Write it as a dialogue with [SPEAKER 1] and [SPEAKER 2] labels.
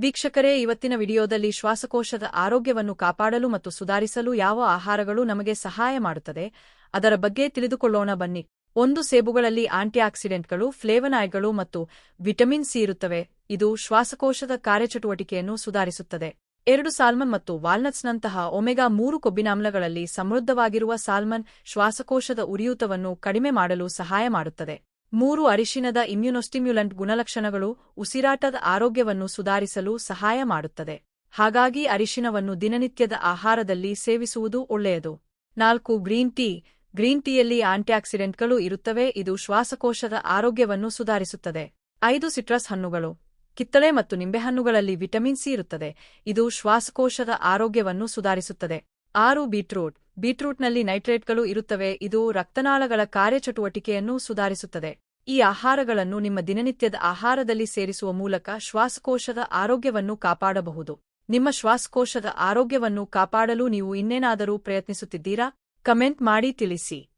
[SPEAKER 1] ವೀಕ್ಷಕರೇ, ಇವತ್ತಿನ ವಿಡಿಯೋದಲ್ಲಿ ಶ್ವಾಸಕೋಶದ ಆರೋಗ್ಯವನ್ನು ಕಾಪಾಡಲು ಮತ್ತು ಸುಧಾರಿಸಲು ಯಾವ ಆಹಾರಗಳು ನಮಗೆ ಸಹಾಯ ಮಾಡುತ್ತದೆ, ಅದರ ಬಗ್ಗೆ ತಿಳಿದುಕೊಳ್ಳೋಣ ಬನ್ನಿ. ಒಂದು ಸೇಬುಗಳಲ್ಲಿ ಆಂಟಿಆಕ್ಸಿಡೆಂಟ್ಗಳು, ಫ್ಲೇವನಾಯ್ಗಳು ಮತ್ತು ವಿಟಮಿನ್ ಸಿ ಇರುತ್ತವೆ. ಇದು ಶ್ವಾಸಕೋಶದ ಕಾರ್ಯಚಟುವಟಿಕೆಯನ್ನು ಸುಧಾರಿಸುತ್ತದೆ. ಎರಡು ಸಾಲ್ಮನ್ ಮತ್ತು ವಾಲ್ನಟ್ಸ್ನಂತಹ ಒಮೆಗಾ ಮೂರು ಕೊಬ್ಬಿನಾಮ್ಲಗಳಲ್ಲಿ ಸಮೃದ್ಧವಾಗಿರುವ ಸಾಲ್ಮನ್ ಶ್ವಾಸಕೋಶದ ಉರಿಯೂತವನ್ನು ಕಡಿಮೆ ಮಾಡಲು ಸಹಾಯ ಮಾಡುತ್ತದೆ. ಮೂರು ಅರಿಶಿನದ ಇಮ್ಯುನೊಸ್ಟಿಮ್ಯುಲೆಂಟ್ ಗುಣಲಕ್ಷಣಗಳು ಉಸಿರಾಟದ ಆರೋಗ್ಯವನ್ನು ಸುಧಾರಿಸಲು ಸಹಾಯ ಮಾಡುತ್ತದೆ. ಹಾಗಾಗಿ ಅರಿಶಿನವನ್ನು ದಿನನಿತ್ಯದ ಆಹಾರದಲ್ಲಿ ಸೇವಿಸುವುದು ಒಳ್ಳೆಯದು. ನಾಲ್ಕು, ಗ್ರೀನ್ ಟೀ. ಗ್ರೀನ್ ಟೀಯಲ್ಲಿ ಆಂಟಿಆಕ್ಸಿಡೆಂಟ್ಗಳು ಇರುತ್ತವೆ, ಇದು ಶ್ವಾಸಕೋಶದ ಆರೋಗ್ಯವನ್ನು ಸುಧಾರಿಸುತ್ತದೆ. ಐದು, ಸಿಟ್ರಸ್ ಹಣ್ಣುಗಳು. ಕಿತ್ತಳೆ ಮತ್ತು ನಿಂಬೆಹಣ್ಣುಗಳಲ್ಲಿ ವಿಟಮಿನ್ ಸಿ ಇರುತ್ತದೆ, ಇದು ಶ್ವಾಸಕೋಶದ ಆರೋಗ್ಯವನ್ನು ಸುಧಾರಿಸುತ್ತದೆ. ಆರು, ಬೀಟ್ರೂಟ್. ಬೀಟ್ರೂಟ್ನಲ್ಲಿ ನೈಟ್ರೇಟ್ಗಳು ಇರುತ್ತವೆ, ಇದು ರಕ್ತನಾಳಗಳ ಕಾರ್ಯಚಟುವಟಿಕೆಯನ್ನು ಸುಧಾರಿಸುತ್ತದೆ. ಈ ಆಹಾರಗಳನ್ನು ನಿಮ್ಮ ದಿನನಿತ್ಯದ ಆಹಾರದಲ್ಲಿ ಸೇರಿಸುವ ಮೂಲಕ ಶ್ವಾಸಕೋಶದ ಆರೋಗ್ಯವನ್ನು ಕಾಪಾಡಬಹುದು. ನಿಮ್ಮ ಶ್ವಾಸಕೋಶದ ಆರೋಗ್ಯವನ್ನು ಕಾಪಾಡಲು ನೀವು ಇನ್ನೇನಾದರೂ ಪ್ರಯತ್ನಿಸುತ್ತಿದ್ದೀರಾ? ಕಮೆಂಟ್ ಮಾಡಿ ತಿಳಿಸಿ.